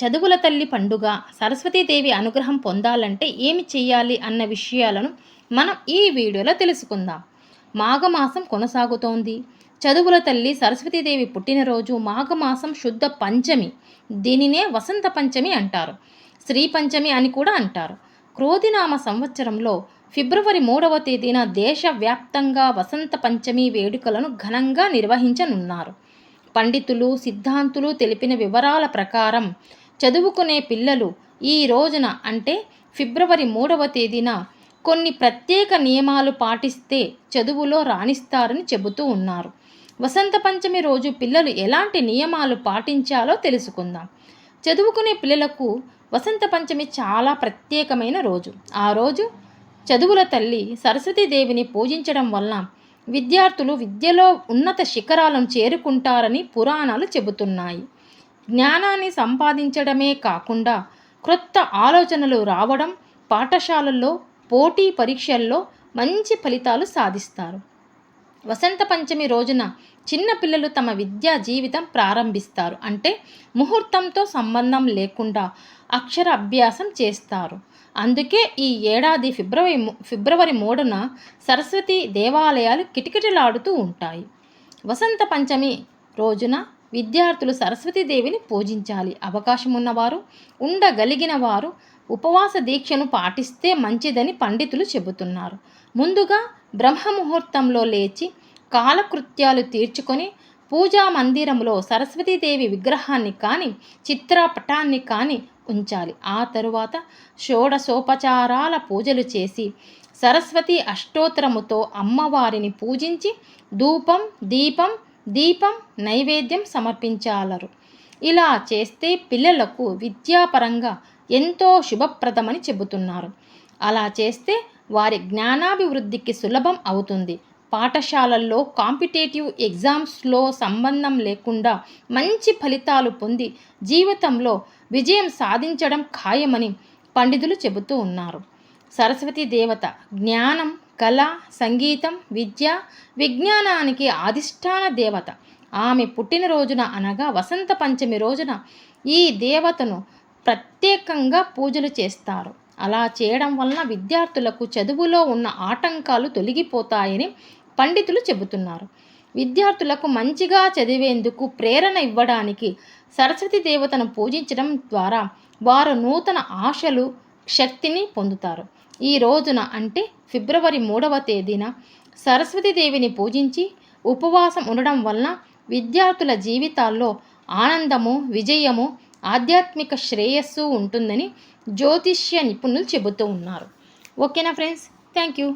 చదువుల తల్లి పండుగ సరస్వతీదేవి అనుగ్రహం పొందాలంటే ఏమి చేయాలి అన్న విషయాలను మనం ఈ వీడియోలో తెలుసుకుందాం. మాఘమాసం కొనసాగుతోంది. చదువుల తల్లి సరస్వతీదేవి పుట్టినరోజు మాఘమాసం శుద్ధ పంచమి దీనినే వసంత పంచమి అంటారు. శ్రీ పంచమి అని కూడా అంటారు. క్రోధినామ సంవత్సరంలో ఫిబ్రవరి మూడవ తేదీన దేశవ్యాప్తంగా వసంత పంచమి వేడుకలను ఘనంగా నిర్వహించనున్నారు. పండితులు సిద్ధాంతులు తెలిపిన వివరాల ప్రకారం చదువుకునే పిల్లలు ఈ రోజున అంటే ఫిబ్రవరి మూడవ తేదీన కొన్ని ప్రత్యేక నియమాలు పాటిస్తే చదువులో రాణిస్తారని చెబుతూ ఉన్నారు. వసంత పంచమి రోజు పిల్లలు ఎలాంటి నియమాలు పాటించాలో తెలుసుకుందాం. చదువుకునే పిల్లలకు వసంత పంచమి చాలా ప్రత్యేకమైన రోజు. ఆ రోజు చదువుల తల్లి సరస్వతీదేవిని పూజించడం వలన విద్యార్థులు విద్యలో ఉన్నత శిఖరాలను చేరుకుంటారని పురాణాలు చెబుతున్నాయి. జ్ఞానాన్ని సంపాదించడమే కాకుండా క్రొత్త ఆలోచనలు రావడం పాఠశాలల్లో పోటీ పరీక్షల్లో మంచి ఫలితాలు సాధిస్తారు. వసంత పంచమి రోజున చిన్నపిల్లలు తమ విద్యా జీవితం ప్రారంభిస్తారు. అంటే ముహూర్తంతో సంబంధం లేకుండా అక్షర అభ్యాసం చేస్తారు. అందుకే ఈ ఏడాది ఫిబ్రవరి ఫిబ్రవరి మూడున సరస్వతి దేవాలయాలు కిటకిటలాడుతూ ఉంటాయి. వసంత పంచమి రోజున విద్యార్థులు సరస్వతీదేవిని పూజించాలి. అవకాశం ఉన్నవారు ఉండగలిగిన వారు ఉపవాస దీక్షను పాటిస్తే మంచిదని పండితులు చెబుతున్నారు. ముందుగా బ్రహ్మముహూర్తంలో లేచి కాలకృత్యాలు తీర్చుకొని పూజా మందిరంలో సరస్వతీదేవి విగ్రహాన్ని కానీ చిత్రపటాన్ని కానీ ఉంచాలి. ఆ తరువాత షోడశోపచారాల పూజలు చేసి సరస్వతి అష్టోత్తరముతో అమ్మవారిని పూజించి ధూపం దీపం దీపం నైవేద్యం సమర్పించాలరు. ఇలా చేస్తే పిల్లలకు విద్యాపరంగా ఎంతో శుభప్రదమని చెబుతున్నారు. అలా చేస్తే వారి జ్ఞానాభివృద్ధికి సులభం అవుతుంది. పాఠశాలల్లో కాంపిటేటివ్ ఎగ్జామ్స్లో సంబంధం లేకుండా మంచి ఫలితాలు పొంది జీవితంలో విజయం సాధించడం ఖాయమని పండితులు చెబుతూ ఉన్నారు. సరస్వతి దేవత జ్ఞానం కళ సంగీతం విద్య విజ్ఞానానికి అధిష్టాన దేవత. ఆమె పుట్టినరోజున అనగా వసంత పంచమి రోజున ఈ దేవతను ప్రత్యేకంగా పూజలు చేస్తారు. అలా చేయడం వలన విద్యార్థులకు చదువులో ఉన్న ఆటంకాలు తొలగిపోతాయని పండితులు చెబుతున్నారు. విద్యార్థులకు మంచిగా చదివేందుకు ప్రేరణ ఇవ్వడానికి సరస్వతి దేవతను పూజించడం ద్వారా వారు నూతన ఆశలు శక్తిని పొందుతారు. ఈ రోజున అంటే ఫిబ్రవరి మూడవ తేదీన సరస్వతీదేవిని పూజించి ఉపవాసం ఉండడం వలన విద్యార్థుల జీవితాల్లో ఆనందము విజయము ఆధ్యాత్మిక శ్రేయస్సు ఉంటుందని జ్యోతిష్య నిపుణులు చెబుతూ ఉన్నారు. ఓకేనా ఫ్రెండ్స్? Thank you.